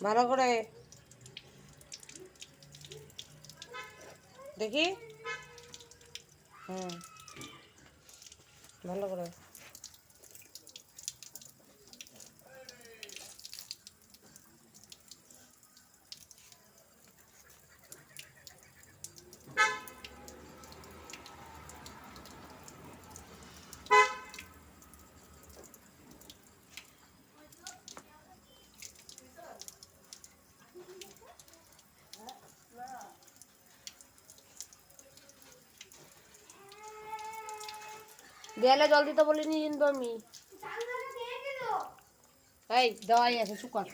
ভালো করে দেখি? হুম। ভালো করে। দেয়ালে জল দিতে বলিনি কিন্তু আমি। এই, দেওয়াই আছে শুকান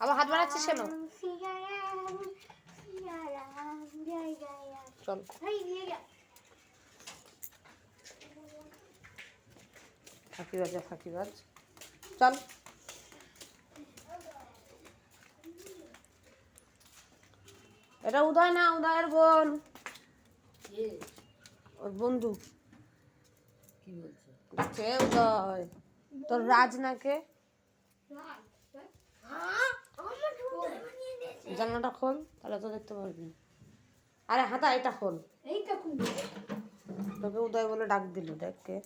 আবার হাত বাড়াচ্ছিস কেন? চল। ফাঁকি বাজা ফাঁকি বাজ চল। এটা উদয় না, উদয়ের বোন। ওর বন্ধু। কি বলছো কে উদয় তোর রাজ নাকে? জানলাটা খোল তাহলে তো দেখতে পারবি। আরে হাতা এটা খোল। তোকে উদয় বলে ডাক দিল দেখ কে।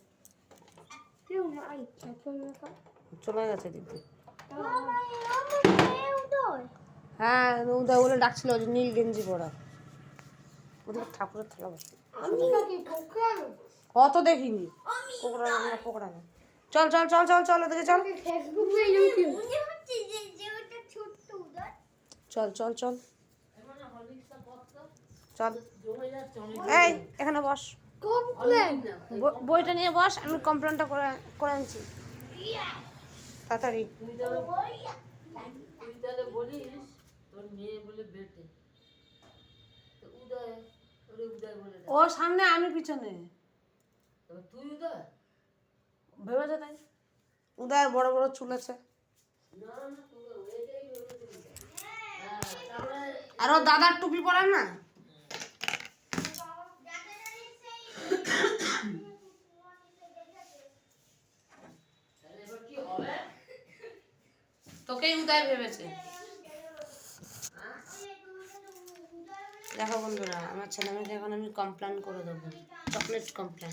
চলে গেছে দিদি। হ্যাঁ উদয় বলে ডাকছিল ওই নীল গেঞ্জি পরা। ওদিকে ঠাকুরের থালা বসে। অত দেখিনি। চল চল চল চল চল ওদিকে চল। চল চল চল। চল। এই, এখানে বস। বই- বইটা নিয়ে বস, আমি কমপ্লেনটা করে করে আনছি। তাড়াতাড়ি। ও সামনে, আমি পিছনে। তুই উদয় ভেবেছে তাই? উদয়ের বড় বড় চুল আছে। উদয়। আর ও দাদার টুপি পরে না? তোকেই উদয় ভেবেছে। দেখো বন্ধুরা আমার ছেলে মেয়েকে এখন আমি কমপ্লেন করে দেবো। চকলেট কমপ্লেন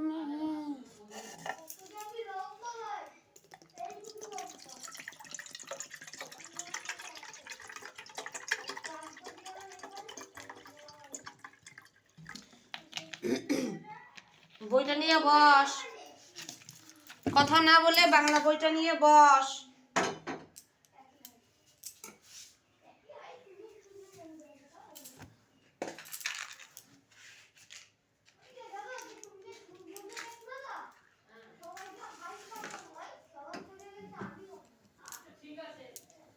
বইটা নিয়ে বস। কথা না বলে বাংলা বইটা নিয়ে বস।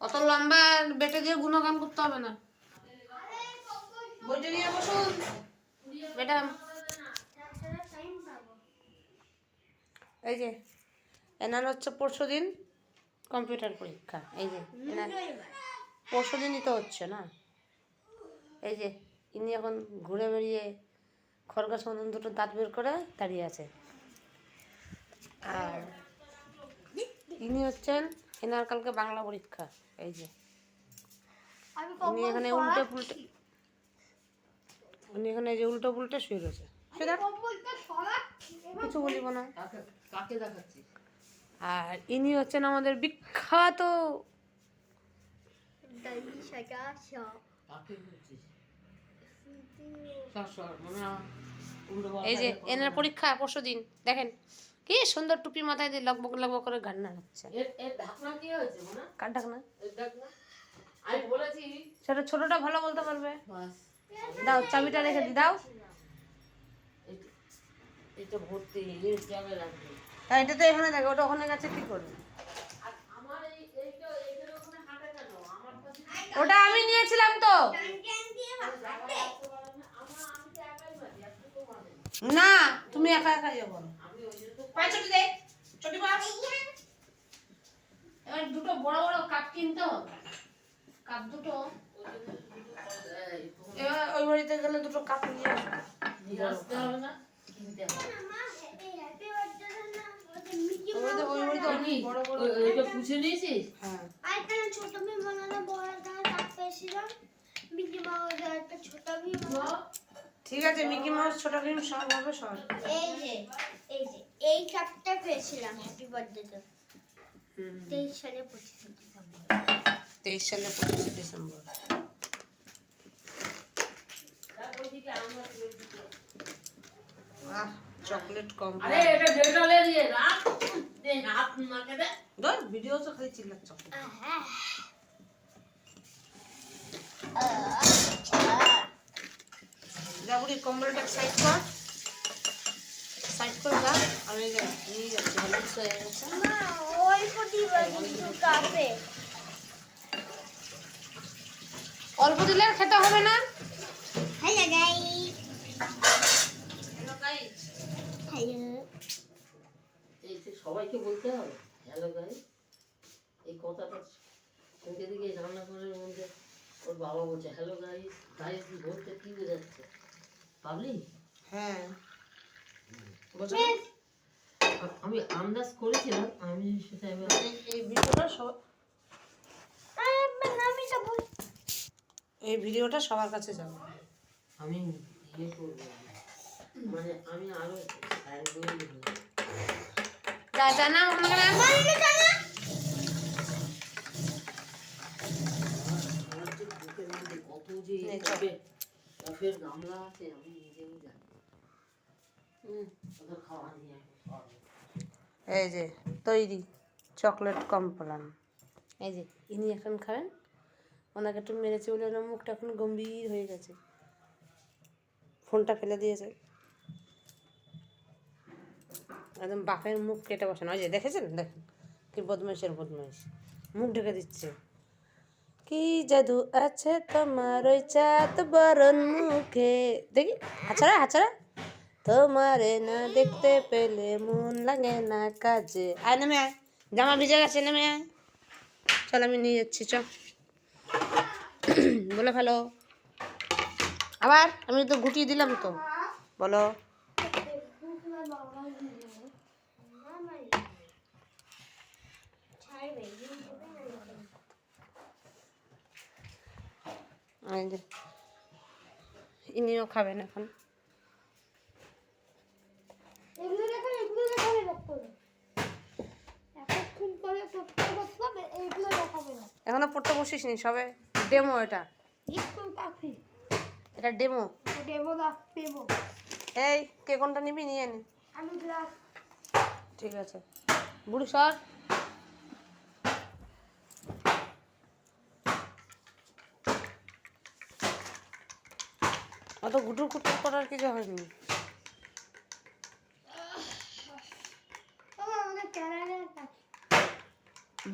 অত লম্বা বেটে দিয়ে গুণগান করতে হবে না। বইটা নিয়ে বসুন। ম্যাডাম এই যে এনার হচ্ছে পরশু দিন কম্পিউটার পরীক্ষা এই যে এনার পরশু দিনই তো হচ্ছে না? এই যে ইনি এখন ঘুরে বেরিয়ে খরগোশ মতন দুটো দাঁত বের করে দাঁড়িয়ে আছে। আর ইনি হচ্ছেন এনার কালকে বাংলা পরীক্ষা এই যে। উনি এখানে উল্টে পুল্টে উনি এখানে এই যে উল্টো পুল্টে শুয়ে রয়েছে। কিছু বলিব না। কাকে কাকে আর ইনি হচ্ছেন আমাদের বিখ্যাত এই যে এনার পরীক্ষা পরশু দিন। দেখেন কি সুন্দর টুপি মাথায় দিয়ে লগবগ লগবগ করে গান মনে? হয়? কার না ঢাকনা? আমি বলেছি। সেটা ছোটটা ভালো বলতে পারবে। দাও চাবিটা রেখে দি দাও। এটা ভর্তি রাখবে। এটা তো এখানে দেখো ওটা ওখানে গেছে কি করবে? আর আমার এই এইটা এইটার ওখানে হাঁটে কেন? আমার কাছে ওটা আমি নিয়েছিলাম তো। না তুমি একা একা যাব এবার দুটো বড় বড় কাপ কিনতে হবে। কাপ দুটো এবার ওই বাড়িতে গেলে দুটো কাপ নিয়ে আসব। নিয়ে আসতে হবে না? হ্যাঁ। ঠিক আছে মিকি মাউস ছোট ভীম সব হবে সব। এই যে এই যে এই কাপটা পেয়েছিলাম হ্যাপি বার্থডে হুম। তেইশ সালে পঁচিশে ডিসেম্বর। তেইশ সালে পঁচিশে ডিসেম্বর। আহ চকলেট কম আরে এটা ডেটলে দিয়ে রাখ। দে হাত মাকে দে। ধর ভিডিও তো খালি চিল্লাচ্ছ। হ্যাঁ যাবুড়ি কম্বলটা সাইড কর। সাইড করে যা আমি নিয়ে যাচ্ছি হয়ে গেছে। ওই কোটি কিন্তু কাপে। অল্প দিলে আর খেতে হবে না? হ্যালো গাইস এই সবাইকে বলতে হবে। হ্যালো গাই এই কথাটা ওকে দিকে রান্নাঘরের মধ্যে ওর বাবা বলছে হ্যালো গাই গাই বলতে কি বোঝাচ্ছে? পাবলি? হ্যাঁ। আমি আন্দাজ করেছিলাম আমি সেটা এবার এই- ভিডিওটা সব এই ভিডিওটা সবার কাছে যাবে। আমি ইয়ে করব। মানে আমি আরও না কত যে কফের গামলা আছে আমি নিজেও জানি। এই যে তৈরি চকলেট কমপ্লান। এই যে ইনি এখন খাবেন। ওনাকে একটু মেরেছে বলে ওনার মুখটা এখন গম্ভীর হয়ে গেছে। ফোনটা ফেলে দিয়েছে। একদম বাপের মুখ কেটে বসেন। ওই যে দেখেছেন? দেখেন কি বদমাইশের বদমাইশ। মুখ ঢেকে দিচ্ছে। কি জাদু আছে তোমার ওই চাঁদ বরণ মুখে? দেখি, হাছাড়া হাছাড়া। তোমারে না দেখতে পেলে মন লাগে না কাজে। আয়, নেমে আয়। জামা ভিজে গেছে, নেমে আয়। চল, আমি নিয়ে যাচ্ছি চ বলে ভালো আবার, আমি তো গুটিয়ে দিলাম তো। বলো। এই যে ইনিও খাবেন এখন। এখনও পড়তে বসিস নি সবে ডেমো এটা। এটা ডেমো। এই কে কোনটা নিবি? নিয়ে নি। ঠিক আছে। বুড়ি সর। অত গুটুর কুটুর করার কিছু হয়নি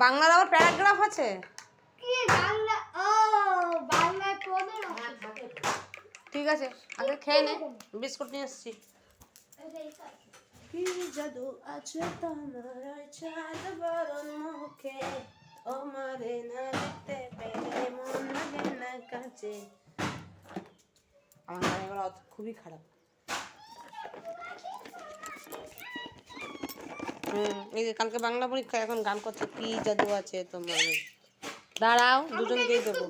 বাংলার আবার প্যারাগ্রাফ আছে। ঠিক আছে, আগে খেয়ে নে, বিস্কুট নিয়ে এসছি। কি জাদু আছে তোমার চাঁদ বরণ মুখে তোমারে না দেখতে পেলে মন লাগে না কাছে আমার গান এবার অত- খুবই খারাপ। হুম, এই যে কালকে বাংলা পরীক্ষা, এখন গান করছে, কি জাদু আছে তোমার? দাঁড়াও, দুজনকেই দেবো।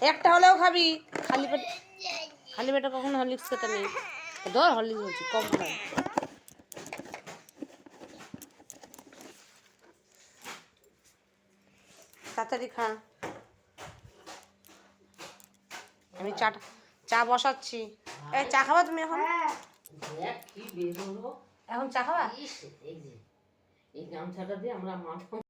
একটা হলেও খাবি। খালি পেট খালি পেটে কখনো হরলিক্স খেতে নেই। ধর হরলিক্স বলছি, কম খাই তাড়াতাড়ি খা। আমি চা চা বসাচ্ছি। এই চা খাবা তুমি এখন? হ্যাঁ। এখন চা খাবা? এই গামছাটা দিয়ে আমরা মাথা